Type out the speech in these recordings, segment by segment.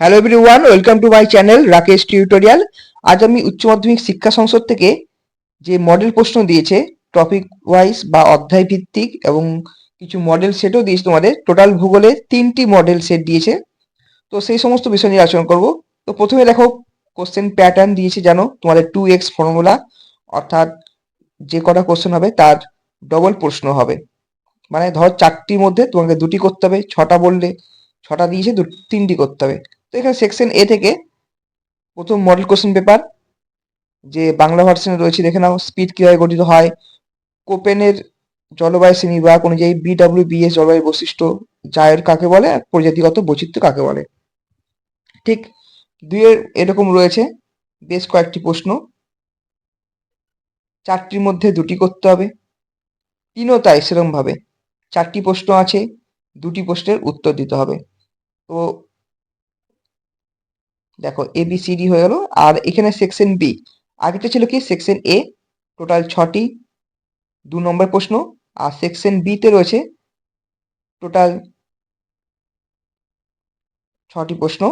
Hello everyone welcome to my channel Rakesh tutorial আজ আমি উচ্চ মাধ্যমিক শিক্ষা সংসদ থেকে যে মডেল প্রশ্ন দিয়েছে টপিক ওয়াইজ বা অধ্যায় ভিত্তিক এবং কিছু মডেল সেটও দিয়েছে তোমাদের টোটাল ভূগোলে তিনটি মডেল সেট দিয়েছে। তো সেই সমস্ত বিষয় নিয়ে আলোচনা করব। তো প্রথমে দেখো কোশ্চেন প্যাটার্ন দিয়েছে জানো, তোমাদের টু এক্স ফর্মুলা অর্থাৎ যে কটা কোশ্চেন হবে তার ডবল প্রশ্ন হবে। মানে ধর চারটির মধ্যে তোমাকে দুটি করতে হবে, ছটা বললে, ছটা দিয়েছে, দু, তিনটি করতে হবে। তো এখানে সেকশন এ থেকে প্রথম মডেল কোশ্চেন পেপার যে বাংলা ভার্সনে রয়েছে, দেখে নাও স্পিড কীভাবে গঠিত হয়, কোপেনের জলবায়ু শ্রেণি বা অনুযায়ী বিডাব্লিউবিএস জলবায়ু বৈশিষ্ট্য জায়ের কাকে বলে আর প্রজাতিগত বৈচিত্র্য কাকে বলে। ঠিক দুইয়ের এরকম রয়েছে, বেশ কয়েকটি প্রশ্ন। চারটির মধ্যে দুটি করতে হবে। তিনও তাই সেরকম ভাবে চারটি প্রশ্ন আছে, দুটি প্রশ্নের উত্তর দিতে হবে। তো দেখো এ বি সি ডি হয়ে গেল। আর এখানে সেকশন বি আগেটা ছিল কি? সেকশন এ টোটাল ছটি, দু নম্বর প্রশ্ন। আর সেকশন বিতে রয়েছে টোটাল ছটি প্রশ্ন,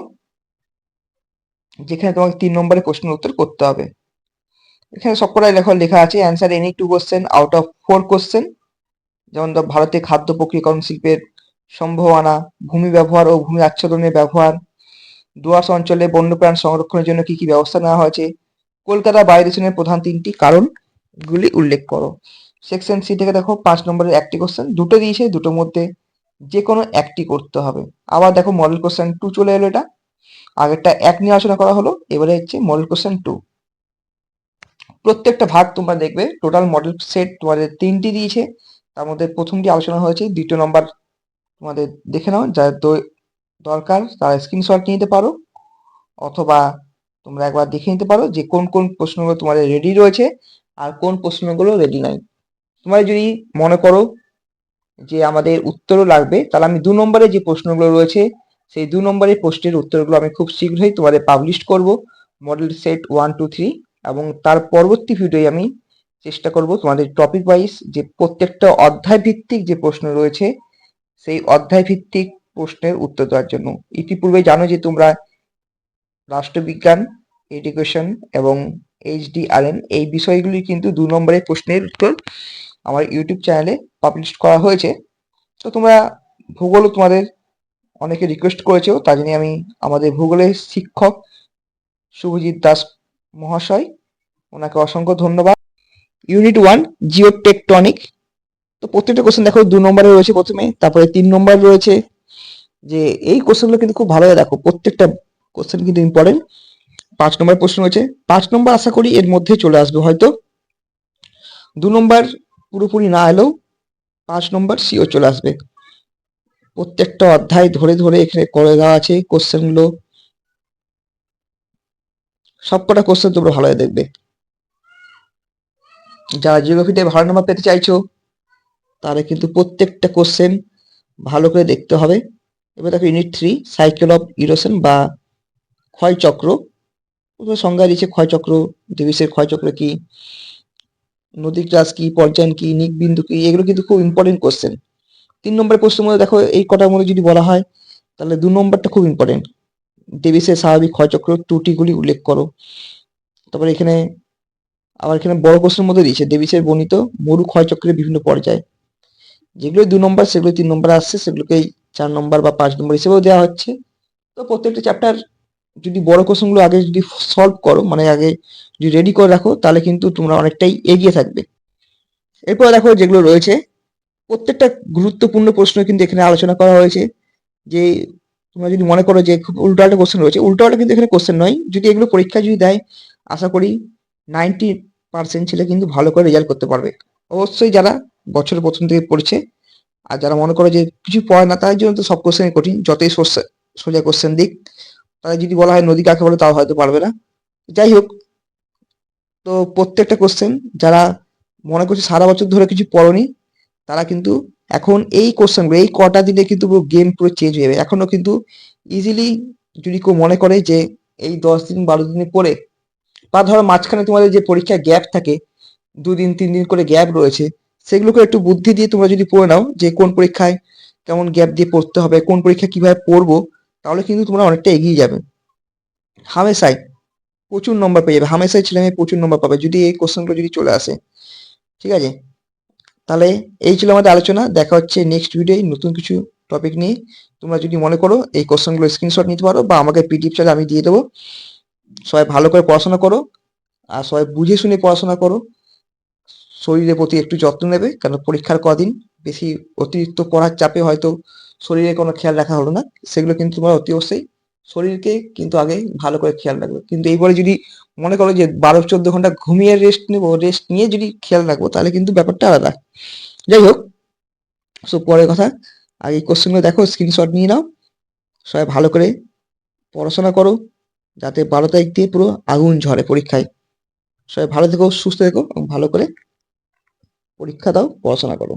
যেখানে তোমাকে তিন নম্বরের প্রশ্নের উত্তর করতে হবে। এখানে সবকটাই লেখা লেখা আছে। Answer any two question out of four question যেমন ধর, ভারতে খাদ্য প্রক্রিয়াকরণ শিল্পের সম্ভাবনা, ভূমি ব্যবহার ও ভূমি আচ্ছাদনের ব্যবহার দোয়াশ অঞ্চলে বন্যপ্রাণ সংরক্ষণের জন্য কি কি ব্যবস্থা নেওয়া হয়েছে? কলকাতা বায়ু দূষণের প্রধান তিনটি কারণগুলি উল্লেখ করো। সেকশন সি থেকে দেখো, পাঁচ নম্বরের একটি কোশ্চেন দুটো দিয়েছে, দুটোর মধ্যে যে কোনো একটি করতে হবে। আবার দেখো মডেল কোশ্চেন টু চলে এলো এটা। আগেরটা এক নিয়ে আলোচনা করা হলো, এবারে হচ্ছে মডেল কোশ্চেন টু প্রত্যেকটা ভাগ তোমরা দেখবে টোটাল মডেল সেট তোমাদের তিনটি দিয়েছে। তার মধ্যে প্রথমটি আলোচনা হয়েছে, দ্বিতীয় নম্বর তোমাদের দেখে নাও যার দরকার, তারা স্ক্রিনশট নিয়ে নিতে পারো, অথবা তোমরা একবার দেখে নিতে পারো যে কোন কোন প্রশ্নগুলো তোমাদের রেডি রয়েছে আর কোন প্রশ্নগুলো রেডি নাই। তোমরা যদি মনে করো যে আমাদের উত্তরও লাগবে, তাহলে আমি দু নম্বরে যে প্রশ্নগুলো রয়েছে, সেই দু নম্বরের প্রশ্নের উত্তরগুলো আমি খুব শীঘ্রই তোমাদের পাবলিশ করব model set one two three এবং তার পরবর্তী ভিডিওয়ে আমি চেষ্টা করব তোমাদের টপিক ওয়াইজ যে প্রত্যেকটা অধ্যায় ভিত্তিক যে প্রশ্ন রয়েছে, সেই অধ্যায় ভিত্তিক প্রশ্নের উত্তর দেওয়ার জন্য। ইতিপূর্বে জানো যে তোমরা রাষ্ট্রবিজ্ঞান, এডুকেশন এবং এইচডিআরএন এই বিষয়গুলি কিন্তু দু নম্বরের প্রশ্নের উত্তর আমার ইউটিউব চ্যানেলে পাবলিশ করা হয়েছে। তো তোমরা ভূগোল তোমাদের অনেকে রিকোয়েস্ট করেছ তার জন্য আমি আমাদের ভূগোলের শিক্ষক শুভজিৎ দাস মহাশয়, ওনাকে অসংখ্য ধন্যবাদ। Unit one, geotectonic. তো প্রত্যেকটা কোশ্চেন দেখো, দু নম্বরে রয়েছে প্রথমে, তারপরে তিন নম্বর রয়েছে যে এই কোশ্চেনগুলো কিন্তু খুব ভালোভাবে দেখো, প্রত্যেকটা কোশ্চেন কিন্তু ইম্পর্টেন্ট পাঁচ নম্বর প্রশ্ন হয়েছে পাঁচ নম্বর আশা করি এর মধ্যে চলে আসবে হয়তো। দু নম্বর পুরোপুরি না এলেও পাঁচ নম্বর সিও চলে আসবে। প্রত্যেকটা অধ্যায় ধরে ধরে এখানে করে দেওয়া আছে কোশ্চেনগুলো সবকটা কোশ্চেন তোমরা ভালোভাবে দেখবে। যারা জিওগ্রাফিতে ভালো নাম্বার পেতে চাইছো তাহলে কিন্তু প্রত্যেকটা কোশ্চেন ভালো করে দেখতে হবে। এবার দেখো unit three cycle of erosion বা ক্ষয়চক্র সংজ্ঞা দিয়েছে ক্ষয়চক্র দেবিসের ক্ষয়চক্র কি নদী ক্লাস কি, পর্যায়ন কি নিক বিন্দু কি, এগুলো কিন্তু খুব ইম্পর্টেন্ট কোশ্চেন তিন নম্বরের প্রশ্নের মধ্যে দেখো এই কটার মধ্যে যদি বলা হয়, তাহলে দু নম্বরটা খুব ইম্পর্টেন্ট ডেভিসের স্বাভাবিক ক্ষয়চক্র ত্রুটিগুলি উল্লেখ করো। তারপরে এখানে আবার এখানে বড় প্রশ্নের মধ্যে দিয়েছে ডেভিসের বর্ণিত মরু ক্ষয়চক্রের বিভিন্ন পর্যায়। যেগুলো দু নম্বর সেগুলো তিন নম্বর আসছে, সেগুলোকেই চার নম্বর বা পাঁচ নম্বর হিসেবেও দেওয়া হচ্ছে। তো প্রত্যেকটা চ্যাপ্টার যদি বড় কোশ্চেনগুলো আগে যদি সলভ করো মানে আগে যদি রেডি করে রাখো, তাহলে কিন্তু তোমরা অনেকটাই এগিয়ে থাকবে। এরপর দেখো যেগুলো রয়েছে, প্রত্যেকটা গুরুত্বপূর্ণ প্রশ্ন কিন্তু এখানে আলোচনা করা হয়েছে। যে তোমরা যদি মনে করো যে খুব উল্টোপাল্টা কোশ্চেন রয়েছে উল্টোপাল্টা কিন্তু এখানে কোশ্চেন নয়। যদি এগুলো পরীক্ষা যদি দেয়, আশা করি নাইনটি পার্সেন্ট ছেলে কিন্তু ভালো করে রেজাল্ট করতে পারবে। অবশ্যই যারা বছরের প্রথম থেকে পড়ছে আর যারা মনে করে যে কিছু পড়ে না, তাদের জন্য তো সব কোশ্চেনই কঠিন। যতই সোজা কোশ্চেন দিক, তারা যদি বলা হয় নদী কাকে বলে, তাও হয়তো পারবে না। যাই হোক, তো প্রত্যেকটা কোশ্চেন যারা মনে করছে সারা বছর ধরে কিছু পড়নি, তারা কিন্তু এখন এই কোশ্চেনগুলো এই কটা দিনে কিন্তু পুরো গেম পুরো চেঞ্জ হয়ে যাবে। এখনও কিন্তু ইজিলি যদি কেউ মনে করে যে এই দশ দিন, বারো দিনে পড়ে, বা ধরো মাঝখানে তোমাদের যে পরীক্ষায় গ্যাপ থাকে, দুদিন, তিন দিন করে গ্যাপ রয়েছে সেগুলোকে একটু বুদ্ধি দিয়ে তোমরা যদি পড়ে নাও যে কোন পরীক্ষায় কেমন গ্যাপ দিয়ে পড়তে হবে, কোন পরীক্ষা কীভাবে পড়ব, তাহলে কিন্তু তোমরা অনেকটা এগিয়ে যাবে। হামেশাই প্রচুর নম্বর পেয়ে যাবে। হামেশাই ছেলে মেয়ে প্রচুর নম্বর পাবে। যদি এই কোশ্চেনগুলো যদি চলে আসে, ঠিক আছে? তাহলে এই ছিল আমাদের আলোচনা। দেখা হচ্ছে নেক্সট ভিডিওয় নতুন কিছু টপিক নিয়ে। তোমরা যদি মনে করো এই কোশ্চেনগুলো স্ক্রিনশট নিতে পারো বা আমাকে পিডিএফ চাইলে আমি দিয়ে দেবো। সবাই ভালো করে পড়াশোনা করো। আর সবাই বুঝে শুনে পড়াশোনা করো। শরীরের প্রতি একটু যত্ন নেবে কারণ পরীক্ষার কদিন বেশি অতিরিক্ত পড়ার চাপে হয়তো শরীরে কোনো খেয়াল রাখা হলো না। সেগুলো কিন্তু তোমার অতি অবশ্যই শরীরকে কিন্তু আগে ভালো করে খেয়াল রাখবে। কিন্তু এইবারে যদি মনে করো যে বারো চোদ্দ ঘণ্টা ঘুমিয়ে রেস্ট নেব রেস্ট নিয়ে যদি খেয়াল রাখব, তাহলে কিন্তু ব্যাপারটা আলাদা। যাই হোক, সো পরের কথা, আগে কোশ্চেনগুলো দেখো স্ক্রিনশট নিয়ে নাও, সবাই ভালো করে পড়াশোনা করো, যাতে বারো তারিখ দিয়ে পুরো আগুন ঝরে পরীক্ষায়। সবাই ভালো থেকো, সুস্থ থেকো, এবং ভালো করে পরীক্ষা দাও পড়াশোনা করো